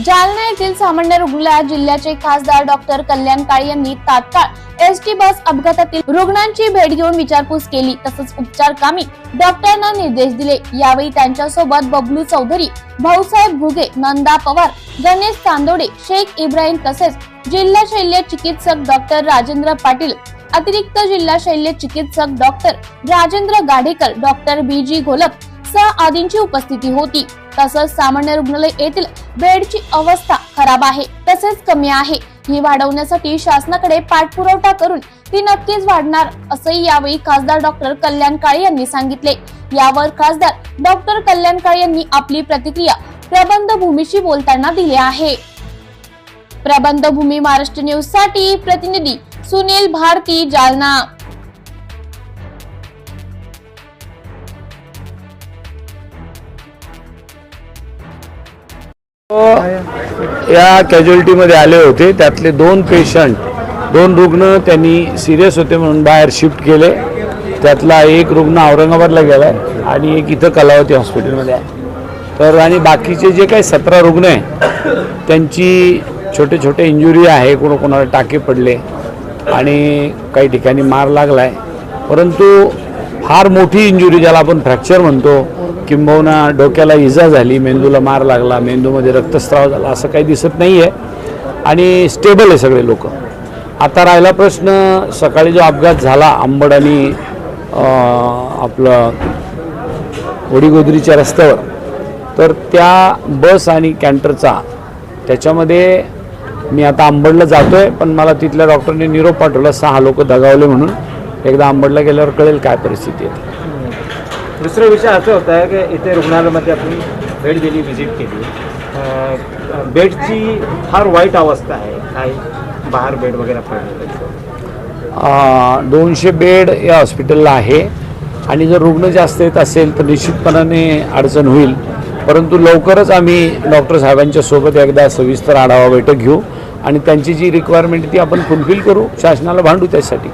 जालना येथील सामान्य रुग्णालयात जिल्ह्याचे खासदार डॉक्टर कल्याण काळे यांनी तात्काळ एस टी बस अपघातातील रुग्णांची भेट घेऊन विचारपूस केली. तसंच उपचार कामी डॉक्टरांना निर्देश दिले. यावेळी त्यांच्यासोबत बबलू चौधरी भाऊसाहेब भुगे नंदा पवार गणेश तांदोडे शेख इब्राहिम तसेच जिल्हा शल्य चिकित्सक डॉक्टर राजेंद्र पाटील अतिरिक्त जिल्हा शल्य चिकित्सक doctor Rajendra Gadekar doctor B G Gholap सह आदींची उपस्थिती होती. तसंच सामान्य रुग्णालय येथील बेडची अवस्था खराब आहे तसेच कमी आहे. ही वाढवण्यासाठी शासनाकडे पाठपुरवठा करून ती नक्कीच वाढणार असंही यावेळी खासदार डॉक्टर कल्याण काळे यांनी सांगितले. यावर खासदार डॉक्टर कल्याण काळे यांनी आपली प्रतिक्रिया प्रबंध भूमीशी बोलताना दिली आहे. प्रबंध भूमी महाराष्ट्र न्यूजसाठी प्रतिनिधी सुनील भारती जालना. या कॅज्युअलिटीमध्ये आले होते. त्यातले दोन पेशंट दोन रुग्ण त्यांनी सिरियस होते म्हणून बाहेर शिफ्ट केले. त्यातला एक रुग्ण औरंगाबादला गेला आहे आणि एक इथं कलावती हॉस्पिटलमध्ये आहे. तर आणि बाकीचे जे काही सतरा रुग्ण आहे त्यांची छोटे छोटे इंजुरी आहे कोणा कोणाला टाके पडले आणि काही ठिकाणी मार लागला आहे परंतु फार मोठी इंजुरी ज्याला आपण फ्रॅक्चर म्हणतो किंबहुना डोक्याला इजा झाली मेंदूला मार लागला मेंदूमध्ये रक्तस्राव झाला असं काही दिसत नाही आहे आणि स्टेबल आहे सगळे लोक. आता राहिला प्रश्न सकाळी जो अपघात झाला आंबड आणि आपलं ओडीगोदरीच्या रस्त्यावर तर त्या बस आणि कॅन्टरचा त्याच्यामध्ये मी आता आंबडला जातो आहे पण मला तिथल्या डॉक्टरने निरोप पाठवला सहा लोक दगावले म्हणून. एकदा आंबडला गेल्यावर कळेल काय परिस्थिती आहे. दुसरा विषय असं होता आहे की इथे रुग्णालयामध्ये आपण भेट दिली व्हिजिट केली. बेडची फार वाईट अवस्था आहे. काही बाहेर बेड वगैरे पडलेले दोनशे बेड या हॉस्पिटलला आहे. आणि जर रुग्ण जास्त येत असेल तर निश्चितपणाने अडचण होईल. परंतु लवकरच आम्ही डॉक्टर साहेबांच्या सोबत एकदा सविस्तर आढावा बैठक घेऊ. आणि त्यांची जी रिक्वायरमेंट ती आपण फुलफिल करू. शासनाला भांडू त्यासाठी.